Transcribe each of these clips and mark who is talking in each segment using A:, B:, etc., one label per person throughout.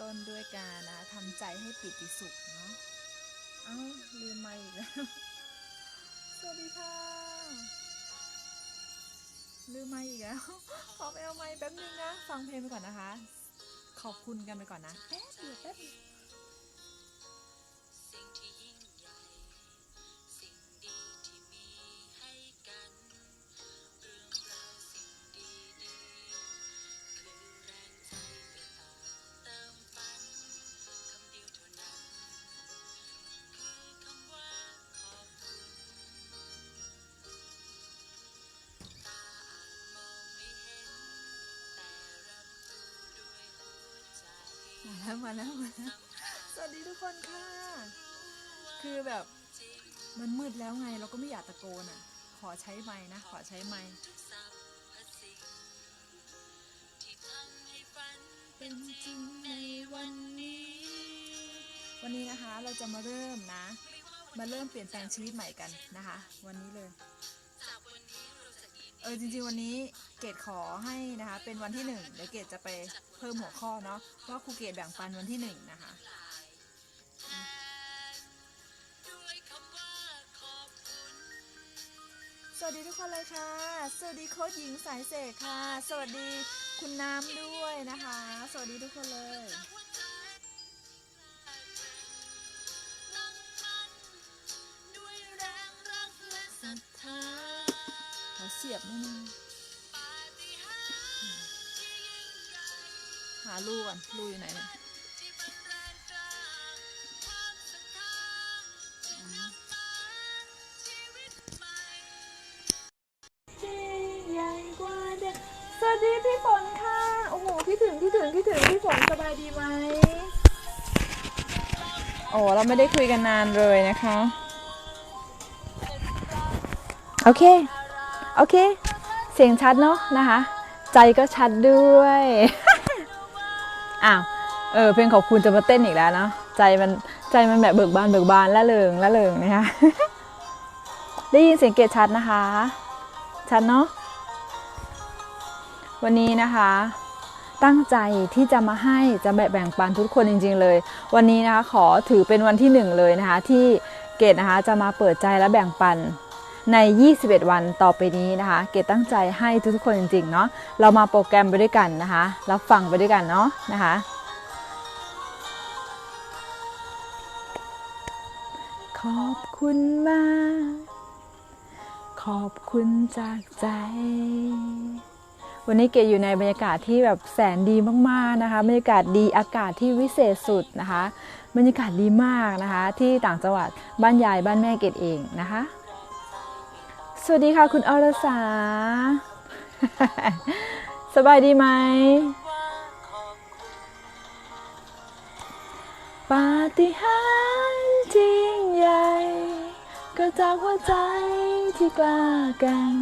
A: ต้นด้วยการนะทำใจให้ปิติสุขเนาะ เอ้าลืมไม่อีกแล้ว สวัสดีค่ะ ลืมไม่อีกแล้ว ขอไปเอาไม้แป๊บนึงนะ ฟังเพลงไปก่อนนะคะ ขอบคุณกันไปก่อนนะ แป๊บเดียวแป๊บ
B: มาแล้
A: วมาแล้ว สวัสดีทุกคนค่ะ คือแบบมันมืดแล้วไงเราก็ไม่อยากตะโกนอะ ขอใช้ไม้นะ ขอใช้ไม้เป็นจริงในวันนี้ วันนี้นะคะเราจะมาเริ่มนะ มาเริ่มเปลี่ยนแปลงชีวิตใหม่กันนะคะ วันนี้เลย
B: เอ
A: อจริงๆวันนี้เกดขอให้นะคะ เป็นวันที่หนึ่งเดี๋ยวเกดจะไปเพิ่มหัวข้อเนาะว่าครูเกดแบ่งปันวันที่หนึ่งนะคะสวัสดีทุกคนเลยค่ะ สวัสดีโค้ชหญิงสายเสกค่ะ สวัสดีคุณน้ำด้วยนะคะ สวัสดีทุกคนเลย ขอเสียบนิดนึง
B: ปาฏิหาริย์ที่ยิ่งใหญ่
A: หาลูก่อนลูอยู่ไหนเนี่ย
B: ที่เป็นแรงกล้าความศรัทธาจะนำพาชีวิตใหม่
A: ใหญ่กว่าเดิมสวัสดีพี่ฝนค่ะ โอ้โหคิดถึงคิดถึงคิดถึงพี่ฝนสบายดีไหมโอ้เราไม่ได้คุยกันนานเลยนะคะ โอเค โอเค เสียงชัดเนาะนะคะ ใจก็ชัดด้วย อ้าว เออ เพลงขอบคุณจะมาเต้นอีกแล้วเนาะ ใจมัน ใจมันแบบเบิกบานเบิกบานละเริงละเริงนะคะ ได้ยินเสียงเกดชัดนะคะ ชัดเนาะ วันนี้นะคะตั้งใจที่จะมาให้จะแบ่งปันทุกคนจริง ๆ เลย วันนี้นะคะขอถือเป็นวันที่หนึ่งเลยนะคะที่เกดนะคะจะมาเปิดใจและแบ่งปัน ใน 21 วันต่อไปนี้นะคะ เกดตั้งใจให้ทุกๆคนจริงๆเนาะเรามาโปรแกรมไปด้วยกันนะคะ รับฟังไปด้วยกันเนาะนะคะขอบคุณมาก ขอบคุณจากใจ วันนี้เกดอยู่ในบรรยากาศที่แบบแสนดีมากๆนะคะ บรรยากาศดีอากาศที่วิเศษสุดนะคะ บรรยากาศดีมากนะคะ ที่ต่างจังหวัดบ้านยายบ้านแม่เกดเองนะคะ สวัสดีค่ะคุณอรสา สบายดีไหมปาฏิหาริย์จริงใหญ่ ก็จากหัวใจที่กล้ากัน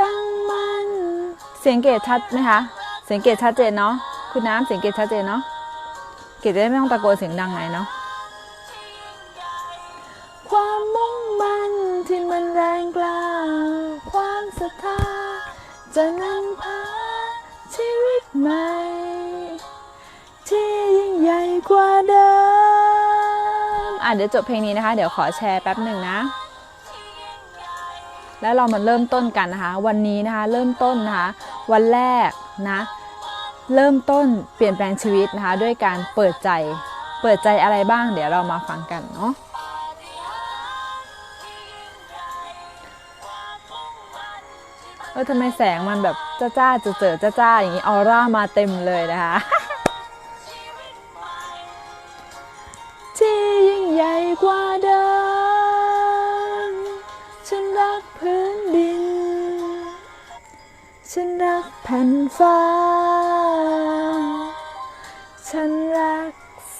A: ตั้งมั่นเสียงเกดชัดไหมคะ เสียงเกดชัดเจนเนาะคุณน้ำเสียงเกดชัดเจนเนาะเกดจะได้ไม่ต้องตะโกนเสียงดังไงเนาะความมุ่ง ที่มันแรงกล้า ความศรัทธา จะนำพาชีวิตใหม่ ที่ยิ่งใหญ่กว่าเดิม อะเดี๋ยวจบเพลงนี้นะคะ เดี๋ยวขอแชร์แป๊บหนึ่งนะ แล้วเรามาเริ่มต้นกันนะคะ วันนี้นะคะ เริ่มต้นนะคะ วันแรกนะ เริ่มต้นเปลี่ยนแปลงชีวิตนะคะ ด้วยการเปิดใจ เปิดใจอะไรบ้าง เดี๋ยวเรามาฟังกันเนาะ เออทำไมแสงมันแบบจ้าจ้าเจอเจอจ้าจ้าอย่างนี้ออร่ามาเต็มเลยนะคะที่ยิ่งใหญ่กว่าเดิมฉันรักพื้นดิน ฉันรักแผ่นฟ้า ฉันรัก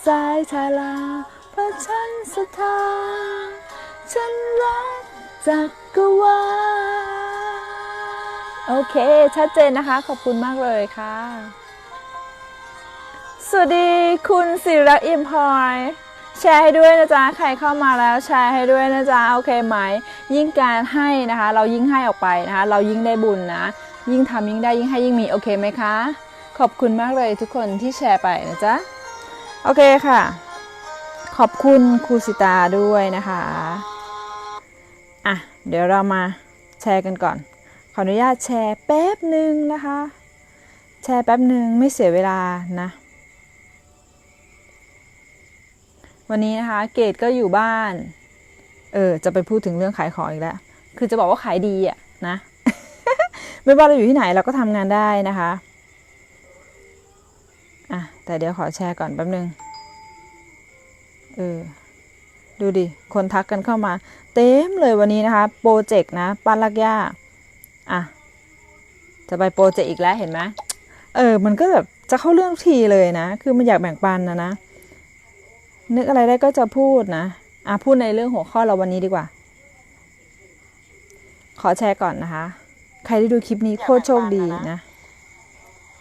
A: สายทาราเพราะฉันศรัทธาฉันรักจักรวาล โอเค ชัดเจนนะคะ ขอบคุณมากเลยค่ะ สวัสดีคุณศิระอิมพอยแชร์ให้ด้วยนะจ๊ะ ใครเข้ามาแล้วแชร์ให้ด้วยนะจ๊ะ โอเคไหม ยิ่งการให้นะคะ เรายิ่งให้ออกไปนะคะ เรายิ่งได้บุญนะ ยิ่งทำยิ่งได้ยิ่งให้ยิ่งมี โอเคไหมคะ ขอบคุณมากเลยทุกคนที่แชร์ไปนะจ๊ะ โอเคค่ะ ขอบคุณครูสิตาด้วยนะคะ อะ เดี๋ยวเรามาแชร์กันก่อน ขออนุญาตแชร์แป๊บหนึ่งนะคะ แชร์แป๊บหนึ่งไม่เสียเวลานะ วันนี้นะคะ เกดก็อยู่บ้าน เออ จะไปพูดถึงเรื่องขายของอีกแล้ว คือจะบอกว่าขายดีอะนะ ไม่ว่าเราอยู่ที่ไหนเราก็ทำงานได้นะคะอะแต่เดี๋ยวขอแชร์ก่อนแป๊บนึง เออ ดูดิ คนทักกันเข้ามา เต็มเลยวันนี้นะคะ โปรเจกต์นะ ปั้นลักย่า อะ จะไปโปรเจกต์อีกแล้วเห็นไหมเออ มันก็แบบจะเข้าเรื่องทุกทีเลยนะ คือมันอยากแบ่งปันนะนะ นึกอะไรได้ก็จะพูดนะ อะพูดในเรื่องหัวข้อเราวันนี้ดีกว่า ขอแชร์ก่อนนะคะ ใครที่ดูคลิปนี้โคตรโชคดีนะ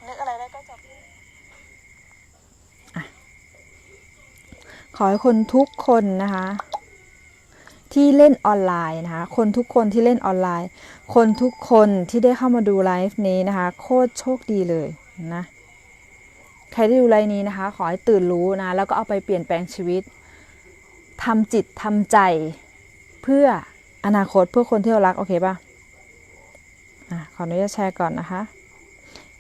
B: นึกอะไรได้ก็จะ
A: ขอให้คนทุกคนนะคะ ที่เล่นออนไลน์นะคะ คนทุกคนที่เล่นออนไลน์ คนทุกคนที่ได้เข้ามาดูไลฟ์นี้นะคะ โคตรโชคดีเลยนะ ใครที่ดูไลฟ์นี้นะคะ ขอให้ตื่นรู้นะ แล้วก็เอาไปเปลี่ยนแปลงชีวิตทำจิตทำใจ เพื่ออนาคตเพื่อคนที่เรารัก โอเคป่ะอะขออนุญาตแชร์ก่อนนะคะ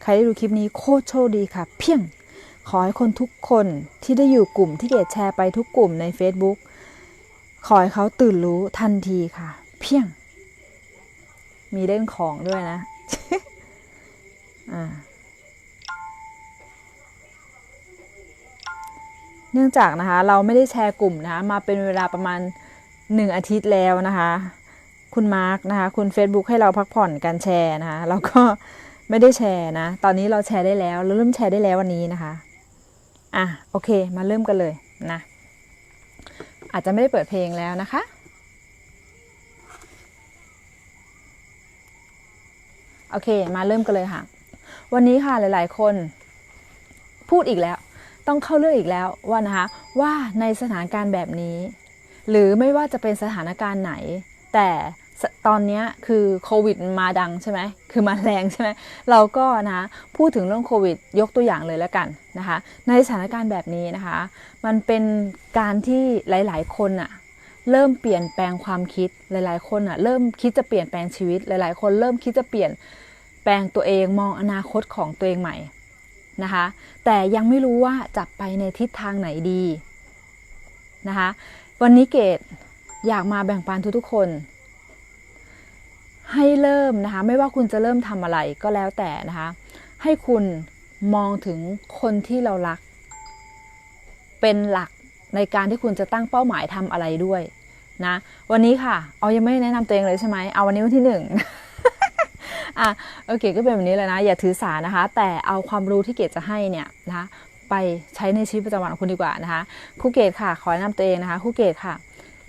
A: ใครที่ดูคลิปนี้โคตรโชคดีค่ะ เพียงขอให้คนทุกคนที่ได้อยู่กลุ่มที่เกดแชร์ไปทุกกลุ่มใน Facebook ขอให้เขาตื่นรู้ทันทีค่ะ เพียง มีเล่นของด้วยนะ อ่าเนื่องจากนะคะ เราไม่ได้แชร์กลุ่มนะคะมาเป็นเวลาประมาณหนึ่งอาทิตย์แล้วนะคะ คุณมาร์กนะคะ คุณ Facebook ให้เราพักผ่อนการแชร์นะคะเราก็ไม่ได้แชร์นะ ตอนนี้เราแชร์ได้แล้วเราเริ่มแชร์ได้แล้ววันนี้นะคะ อะโอเค มาเริ่มกันเลยนะ อาจจะไม่ได้เปิดเพลงแล้วนะคะ โอเค มาเริ่มกันเลยค่ะ วันนี้ค่ะหลาย ๆ คนพูดอีกแล้ว ต้องเข้าเรื่องอีกแล้วว่านะคะ ว่าในสถานการณ์แบบนี้ หรือไม่ว่าจะเป็นสถานการณ์ไหน แต่ ตอนนี้คือโควิดมาดังใช่ไหมคือมาแรงใช่ไหมเราก็นะพูดถึงเรื่องโควิดยกตัวอย่างเลยแล้วกันนะคะในสถานการณ์แบบนี้นะคะ มันเป็นการที่หลาย ๆ คนอะเริ่มเปลี่ยนแปลงความคิดหลาย ๆ คนอะเริ่มคิดจะเปลี่ยนแปลงชีวิตหลาย ๆ คนเริ่มคิดจะเปลี่ยนแปลงตัวเองมองอนาคตของตัวเองใหม่นะคะแต่ยังไม่รู้ว่าจะไปในทิศทางไหนดีนะคะวันนี้เกดอยากมาแบ่งปันทุกๆคน ให้เริ่มนะคะ ไม่ว่าคุณจะเริ่มทำอะไรก็แล้วแต่นะคะ ให้คุณมองถึงคนที่เรารัก เป็นหลักในการที่คุณจะตั้งเป้าหมายทำอะไรด้วยนะวันนี้ค่ะ เอายังไม่แนะนำตัวเองเลยใช่ไหมเอาวันนี้วันที่หนึ่งอะโอเคก็เป็นแบบนี้เลยนะ อย่าถือสานะคะ แต่เอาความรู้ที่เกดจะให้เนี่ยนะคะ ไปใช้ในชีวิตประจำวันของคุณดีกว่านะคะครูเกดค่ะ ขอแนะนำตัวเองนะคะครูเกดค่ะ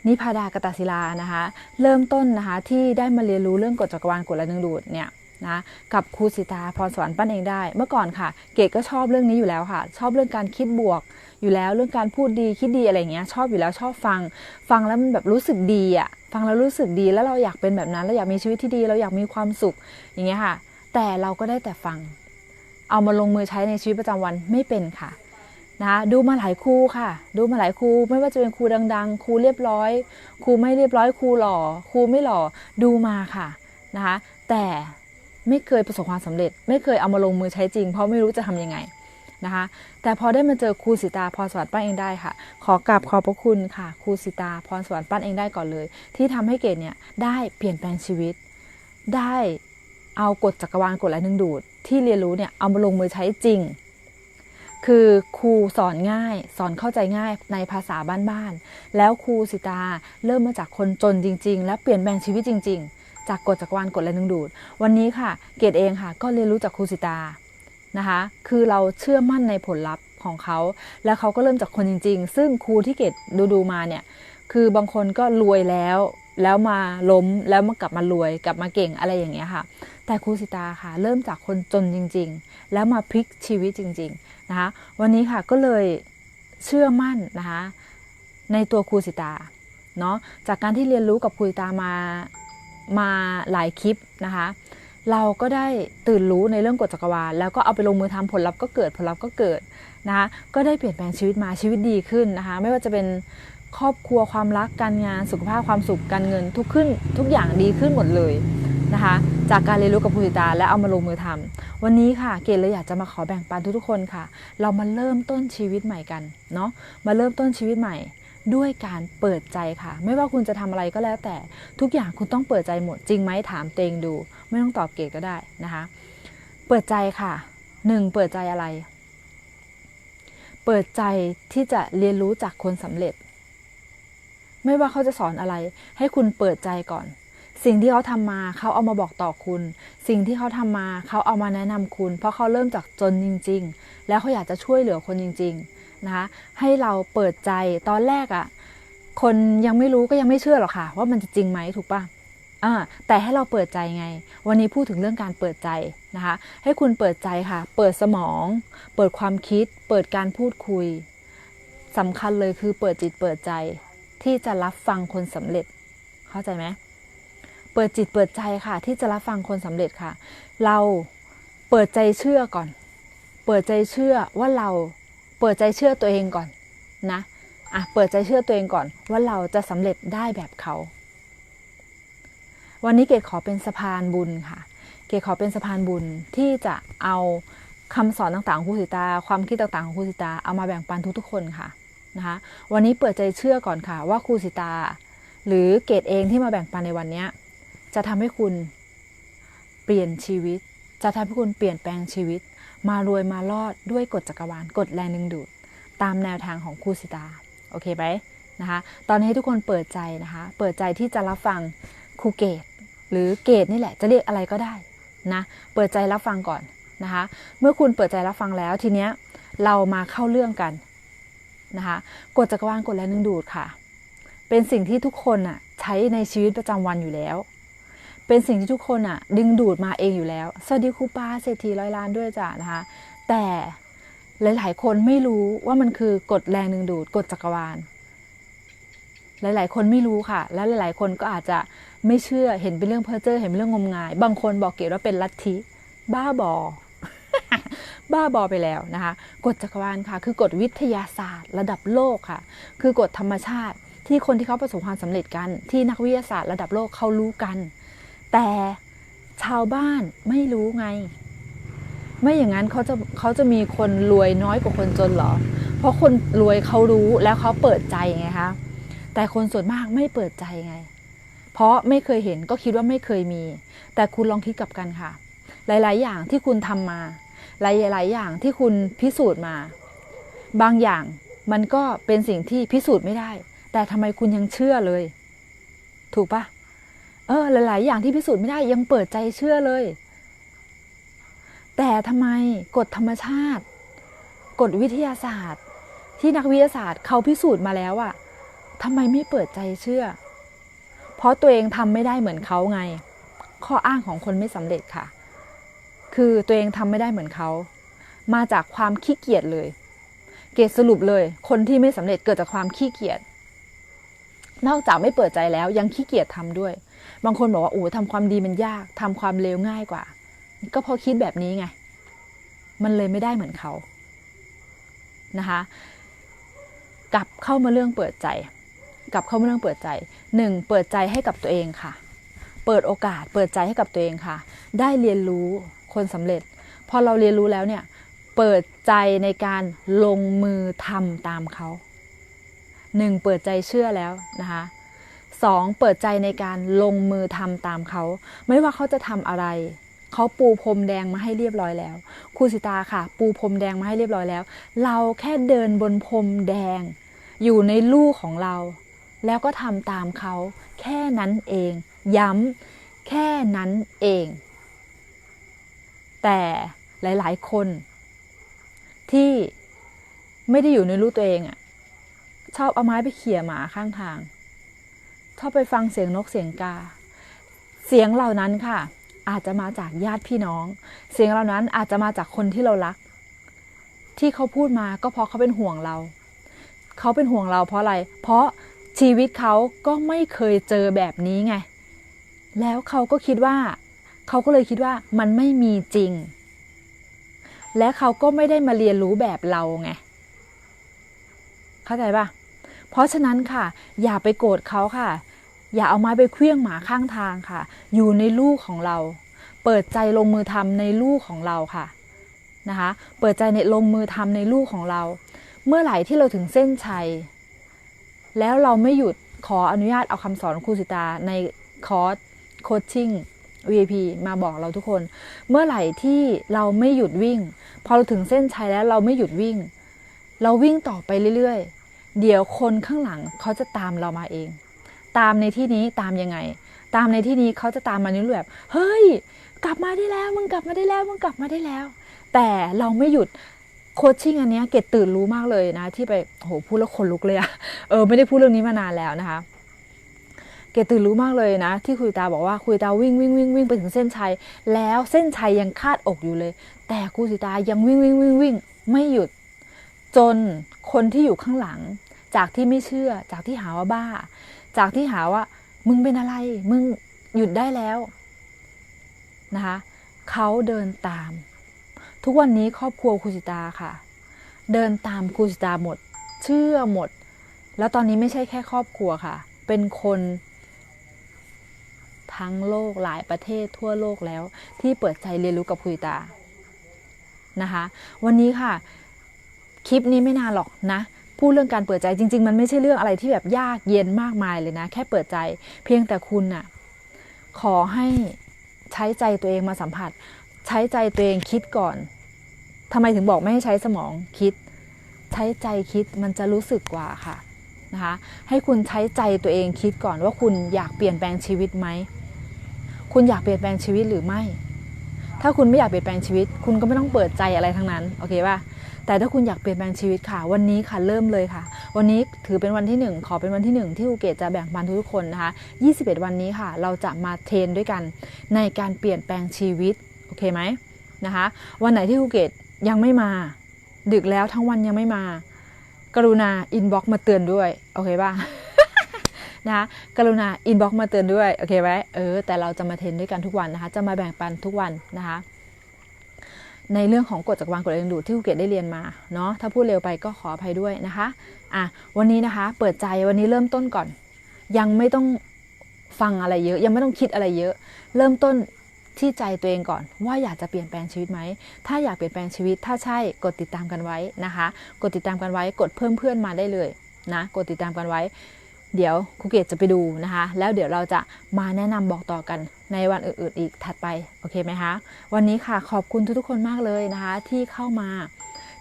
A: นิพาดากตาศิลานะคะ เริ่มต้นนะคะที่ได้มาเรียนรู้เรื่องกฎจักรวาลกฎแรงดึงดูดเนี่ยนะกับครูสิตาพรสวรรค์ปั้นเองได้ เมื่อก่อนค่ะ เกดก็ชอบเรื่องนี้อยู่แล้วค่ะ ชอบเรื่องการคิดบวกอยู่แล้วเรื่องการพูดดีคิดดีอะไรเงี้ยชอบอยู่แล้วชอบฟัง ฟังแล้วมันแบบรู้สึกดีอะฟังแล้วรู้สึกดีแล้วเราอยากเป็นแบบนั้นเราอยากมีชีวิตที่ดี เราอยากมีความสุขอย่างเงี้ยค่ะ แต่เราก็ได้แต่ฟัง เอามาลงมือใช้ในชีวิตประจำวันไม่เป็นค่ะ นะคะดูมาหลายครูค่ะ ดูมาหลายครูไม่ว่าจะเป็นครูดัง ๆครูเรียบร้อยครูไม่เรียบร้อยครูหล่อครูไม่หล่อดูมาค่ะนะคะแต่ไม่เคยประสบความสำเร็จ ไม่เคยเอามาลงมือใช้จริง เพราะไม่รู้จะทำยังไงนะคะแต่พอได้มาเจอครูสิตาพรสวรรค์ปั้นเองได้ค่ะ ขอกราบขอบพระคุณค่ะครูสิตาพรสวรรค์ปั้นเองได้ก่อนเลย ที่ทำให้เกดเนี่ยได้เปลี่ยนแปลงชีวิต ได้เอากฎจักรวาลกฎแรงดึงดูด ที่เรียนรู้เนี่ยเอามาลงมือใช้จริง คือครูสอนง่าย สอนเข้าใจง่ายในภาษาบ้านๆแล้วครูสิตาเริ่มมาจากคนจนจริง ๆ แล้วเปลี่ยนแปลงชีวิตจริง ๆ จากกฎจักรวาลกฎแรงดึงดูด วันนี้ค่ะ เกดเองค่ะ ก็เรียนรู้จากครูสิตานะคะ คือเราเชื่อมั่นในผลลัพธ์ของเขา แล้วเขาก็เริ่มจากคนจริง ๆ ซึ่งครูที่เกดดูดูๆมาเนี่ยคือบางคนก็รวยแล้วแล้วมาล้มแล้วมากลับมารวยกลับมาเก่งอะไรอย่างเงี้ยค่ะ แต่ครูสิตาค่ะ เริ่มจากคนจนจริง ๆ แล้วมาพลิกชีวิตจริง ๆ นะคะวันนี้ค่ะก็เลยเชื่อมั่นนะคะในตัวครูสิตาเนาะจากการที่เรียนรู้กับครูสิตามามาหลายคลิปนะคะเราก็ได้ตื่นรู้ในเรื่องกฎจักรวาลแล้วก็เอาไปลงมือทำผลลัพธ์ก็เกิดผลลัพธ์ก็เกิดนะคะก็ได้เปลี่ยนแปลงชีวิตมาชีวิตดีขึ้นนะคะไม่ว่าจะเป็นครอบครัวความรักการงานสุขภาพความสุขการเงินทุกขึ้นทุกอย่างดีขึ้นหมดเลย นะคะ จากการเรียนรู้กับภูสิตาและเอามาลงมือทำวันนี้ค่ะเกดเลยอยากจะมาขอแบ่งปันทุกๆคนค่ะ เรามาเริ่มต้นชีวิตใหม่กันเนาะมาเริ่มต้นชีวิตใหม่ด้วยการเปิดใจค่ะ ไม่ว่าคุณจะทำอะไรก็แล้วแต่ ทุกอย่างคุณต้องเปิดใจหมดจริงไหมถามเตงดู ไม่ต้องตอบเกดก็ได้นะคะ เปิดใจค่ะหนึ่งเปิดใจอะไร เปิดใจที่จะเรียนรู้จากคนสำเร็จ ไม่ว่าเขาจะสอนอะไร ให้คุณเปิดใจก่อน สิ่งที่เขาทำมาเขาเอามาบอกต่อคุณ สิ่งที่เขาทำมาเขาเอามาแนะนำคุณ เพราะเขาเริ่มจากจนจริง ๆ แล้วเขาอยากจะช่วยเหลือคนจริง ๆ นะคะ ให้เราเปิดใจตอนแรกอะ่ะคนยังไม่รู้ก็ยังไม่เชื่อหรอกค่ะ ว่ามันจะจริงไหมถูกปะอ่าแต่ให้เราเปิดใจไง วันนี้พูดถึงเรื่องการเปิดใจนะคะ ให้คุณเปิดใจค่ะ เปิดสมอง เปิดความคิด เปิดการพูดคุยสำคัญเลยคือเปิดจิตเปิดใจที่จะรับฟังคนสำเร็จ เข้าใจไหม เปิดจิตเปิดใจค่ะ ที่จะรับฟังคนสำเร็จค่ะ เราเปิดใจเชื่อก่อน เปิดใจเชื่อว่าเราเปิดใจเชื่อตัวเองก่อนนะอะเปิดใจเชื่อตัวเองก่อน ว่าเราจะสำเร็จได้แบบเขา วันนี้เกดขอเป็นสะพานบุญค่ะ เกดขอเป็นสะพานบุญที่จะเอาคำสอนต่างๆของครูสิตา ความคิดต่างๆของครูสิตาเอามาแบ่งปันทุกๆคนค่ะนะคะวันนี้เปิดใจเชื่อก่อนค่ะ ว่าครูสิตา หรือเกดเองที่มาแบ่งปันในวันเนี้ย จะทำให้คุณเปลี่ยนชีวิต จะทำให้คุณเปลี่ยนแปลงชีวิต มารวยมารอดด้วยกฎจักรวาลกฎแรงดึงดูด ตามแนวทางของครูสิตา โอเคไหมนะคะ ตอนนี้ให้ทุกคนเปิดใจนะคะ เปิดใจที่จะรับฟังครูเกต หรือเกตนี่แหละ จะเรียกอะไรก็ได้นะ เปิดใจรับฟังก่อนนะคะ เมื่อคุณเปิดใจรับฟังแล้วทีเนี้ยเรามาเข้าเรื่องกันนะคะกฎจักรวาลกฎแรงดึงดูดค่ะ เป็นสิ่งที่ทุกคนอะใช้ในชีวิตประจำวันอยู่แล้ว เป็นสิ่งที่ทุกคนอะดึงดูดมาเองอยู่แล้ว สวัสดีครูปาเศรษฐีร้อยล้านด้วยจ้ะนะคะ แต่หลาย ๆ คนไม่รู้ว่ามันคือกฎแรงดึงดูดกฎจักรวาล หลาย ๆ คนไม่รู้ค่ะ และหลาย ๆ คนก็อาจจะไม่เชื่อเห็นเป็นเรื่องเพ้อเจ้อเห็นเป็นเรื่องงมงาย บางคนบอกเก๋ว่าเป็นลัทธิบ้าบอ บ้าบอไปแล้วนะคะกฎจักรวาลค่ะ คือกฎวิทยาศาสตร์ ระดับโลกค่ะ คือกฎธรรมชาติที่คนที่เขาประสบความสำเร็จกัน ที่นักวิทยาศาสตร์ระดับโลกเขารู้กัน แต่ชาวบ้านไม่รู้ไง ไม่อย่างนั้นเขาจะเขาจะมีคนรวยน้อยกว่าคนจนเหรอ เพราะคนรวยเขารู้แล้วเขาเปิดใจไงคะแต่คนส่วนมากไม่เปิดใจไง เพราะไม่เคยเห็นก็คิดว่าไม่เคยมี แต่คุณลองคิดกลับกันค่ะ หลาย ๆ อย่างที่คุณทำมา หลาย ๆ อย่างที่คุณพิสูจน์มา บางอย่างมันก็เป็นสิ่งที่พิสูจน์ไม่ได้ แต่ทำไมคุณยังเชื่อเลย ถูกปะ เออ หลาย ๆ อย่างที่พิสูจน์ไม่ได้ยังเปิดใจเชื่อเลย แต่ทำไมกฎธรรมชาติ กฎวิทยาศาสตร์ ที่นักวิทยาศาสตร์เขาพิสูจน์มาแล้วอะทำไมไม่เปิดใจเชื่อ เพราะตัวเองทำไม่ได้เหมือนเขาไง ข้ออ้างของคนไม่สำเร็จค่ะ คือตัวเองทำไม่ได้เหมือนเขามาจากความขี้เกียจเลย เกรดสรุปเลย คนที่ไม่สำเร็จเกิดจากความขี้เกียจ นอกจากไม่เปิดใจแล้วยังขี้เกียจทำด้วย บางคนบอกว่าโอ้ทำความดีมันยากทำความเลวง่ายกว่า ก็พราะคิดแบบนี้ไง มันเลยไม่ได้เหมือนเขานะคะกลับเข้ามาเรื่องเปิดใจ กลับเข้ามาเรื่องเปิดใจหนึ่งเปิดใจให้กับตัวเองค่ะ เปิดโอกาส เปิดใจให้กับตัวเองค่ะ ได้เรียนรู้คนสำเร็จ พอเราเรียนรู้แล้วเนี่ย เปิดใจในการลงมือทำตามเขา หนึ่งเปิดใจเชื่อแล้วนะคะสองเปิดใจในการลงมือทำตามเขา ไม่ว่าเขาจะทำอะไร เขาปูพรมแดงมาให้เรียบร้อยแล้วครูสิตาค่ะ ปูพรมแดงมาให้เรียบร้อยแล้ว เราแค่เดินบนพรมแดง อยู่ในลู่ของเรา แล้วก็ทำตามเขา แค่นั้นเอง ย้ำแค่นั้นเอง แต่หลาย ๆ คน ที่ไม่ได้อยู่ในลู่ตัวเองอะ ชอบเอาไม้ไปเขี่ยหมาข้างทาง ชอบไปฟังเสียงนกเสียงกา เสียงเหล่านั้นค่ะ อาจจะมาจากญาติพี่น้อง เสียงเหล่านั้นอาจจะมาจากคนที่เรารัก ที่เขาพูดมาก็เพราะเขาเป็นห่วงเรา เขาเป็นห่วงเราเพราะอะไร เพราะชีวิตเขาก็ไม่เคยเจอแบบนี้ไง แล้วเขาก็คิดว่า เขาก็เลยคิดว่ามันไม่มีจริง และเขาก็ไม่ได้มาเรียนรู้แบบเราไง เข้าใจปะ เพราะฉะนั้นค่ะ อย่าไปโกรธเขาค่ะ อย่าเอาไม้ไปเคลี้ยงหมาข้างทางค่ะ อยู่ในลูกของเรา เปิดใจลงมือทำในลูกของเราค่ะนะคะ เปิดใจในลงมือทำในลูกของเรา เมื่อไหร่ที่เราถึงเส้นชัย แล้วเราไม่หยุดขออนุญาตเอาคำสอนครูสิตาในคอร์สโคชชิ่ง VIP มาบอกเราทุกคน เมื่อไหร่ที่เราไม่หยุดวิ่ง พอเราถึงเส้นชัยแล้วเราไม่หยุดวิ่ง เราวิ่งต่อไปเรื่อยๆ เดี๋ยวคนข้างหลังเขาจะตามเรามาเอง ตามในที่นี้ตามยังไง ตามในที่นี้เขาจะตามมาในรูปแบบเฮ้ย กลับมาได้แล้วมึงกลับมาได้แล้วมึงกลับมาได้แล้ว แต่เราไม่หยุดโคชชิ่งอันนี้เกดตื่นรู้มากเลยนะ ที่ไปโหพูดแล้วขนลุกเลยอะเออไม่ได้พูดเรื่องนี้มานานแล้วนะคะเกดตื่นรู้มากเลยนะ ที่คุยตาบอกว่าคุยตาวิ่งวิ่งวิ่งวิ่งไปถึงเส้นชัย แล้วเส้นชัยยังคาดอกอยู่เลย แต่ครูสิตายังวิ่งวิ่งวิ่งวิ่งไม่หยุด จนคนที่อยู่ข้างหลัง จากที่ไม่เชื่อ จากที่หาว่าบ้า จากที่หาว่า มึงเป็นอะไร มึงหยุดได้แล้วนะคะเขาเดินตาม ทุกวันนี้ครอบครัวครูสิตาค่ะ เดินตามครูสิตาหมด เชื่อหมด แล้วตอนนี้ไม่ใช่แค่ครอบครัวค่ะ เป็นคนทั้งโลกหลายประเทศทั่วโลกแล้ว ที่เปิดใจเรียนรู้กับครูสิตานะคะ วันนี้ค่ะ คลิปนี้ไม่นานหรอกนะพูดเรื่องการเปิดใจจริง ๆ มันไม่ใช่เรื่องอะไรที่แบบยากเย็นมากมายเลยนะ แค่เปิดใจ เพียงแต่คุณน่ะขอให้ใช้ใจตัวเองมาสัมผัส ใช้ใจตัวเองคิดก่อนทำไมถึงบอกไม่ให้ใช้สมองคิด ใช้ใจคิดมันจะรู้สึกกว่าค่ะนะคะให้คุณใช้ใจตัวเองคิดก่อนว่าคุณอยากเปลี่ยนแปลงชีวิตไหมคุณอยากเปลี่ยนแปลงชีวิตหรือไม่ ถ้าคุณไม่อยากเปลี่ยนแปลงชีวิต คุณก็ไม่ต้องเปิดใจอะไรทั้งนั้น โอเคป่ะ แต่ถ้าคุณอยากเปลี่ยนแปลงชีวิตค่ะ วันนี้ค่ะเริ่มเลยค่ะ วันนี้ถือเป็นวันที่หนึ่งขอเป็นวันที่หนึ่งที่ภูเก็ตจะแบ่งปันทุกคนนะคะ 21 วันนี้ค่ะ เราจะมาเทรนด้วยกันในการเปลี่ยนแปลงชีวิตโอเคไหมนะคะ วันไหนที่ภูเก็ตยังไม่มา ดึกแล้วทั้งวันยังไม่มา กรุณาอินบ็อกมาเตือนด้วยโอเคป่ะนะคะกรุณาอินบ็อกมาเตือนด้วยโอเคไหมเออแต่เราจะมาเทรนด้วยกันทุกวันนะคะ จะมาแบ่งปันทุกวันนะคะ ในเรื่องของกฎจักรวาลกฎแรงดูดที่ภูเก็ตได้เรียนมาเนาะถ้าพูดเร็วไปก็ขออภัยด้วยนะคะอะวันนี้นะคะ เปิดใจวันนี้เริ่มต้นก่อน ยังไม่ต้องฟังอะไรเยอะ ยังไม่ต้องคิดอะไรเยอะ เริ่มต้นที่ใจตัวเองก่อน ว่าอยากจะเปลี่ยนแปลงชีวิตไหม ถ้าอยากเปลี่ยนแปลงชีวิต ถ้าใช่กดติดตามกันไว้นะคะ กดติดตามกันไว้ กดเพิ่มเพื่อนมาได้เลยนะ กดติดตามกันไว้ เดี๋ยวครูเกตจะไปดูนะคะ แล้วเดี๋ยวเราจะมาแนะนำบอกต่อกันในวันอื่นๆอีกถัดไป โอเคไหมคะ วันนี้ค่ะขอบคุณทุกๆคนมากเลยนะคะ ที่เข้ามา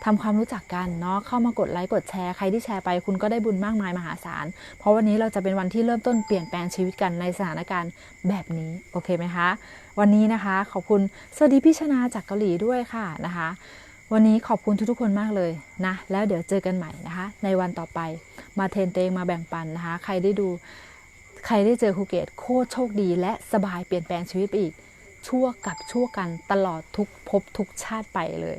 A: ทำความรู้จักกันเนาะเข้ามากดไลค์กดแชร์ใครที่แชร์ไปคุณก็ได้บุญมากมายมหาศาล เพราะวันนี้เราจะเป็นวันที่เริ่มต้นเปลี่ยนแปลงชีวิตกันในสถานการณ์แบบนี้โอเคไหมคะ วันนี้นะคะขอบคุณสวัสดีพี่ชนาจากเกาหลีด้วยค่ะนะคะ วันนี้ขอบคุณทุกๆคนมากเลยนะ แล้วเดี๋ยวเจอกันใหม่นะคะ ในวันต่อไปมาเทนเองมาแบ่งปันนะคะ ใครได้ดูใครได้เจอครูเกตโคตรโชคดี และสบายเปลี่ยนแปลงชีวิตไปอีก ชั่วกับชั่วกันตลอดทุกภพทุกชาติไปเลย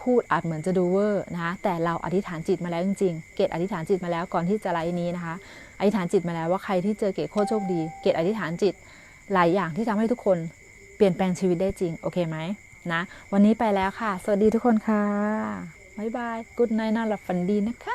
A: พูดอาจเหมือนจะดูเวอร์นะะแต่เราอธิษฐานจิตมาแล้วจริงๆ เกตอธิษฐานจิตมาแล้วก่อนที่จะไลฟ์นี้นะคะ อธิษฐานจิตมาแล้วว่าใครที่เจอเกตโคตรโชคดี เกตอธิษฐานจิต หลายอย่างที่ทำให้ทุกคนเปลี่ยนแปลงชีวิตได้จริงโอเคไหม นะ วันนี้ไปแล้วค่ะ สวัสดีทุกคนค่ะ บ๊ายบาย กุ๊ดไนท์นอนหลับฝันดีนะคะ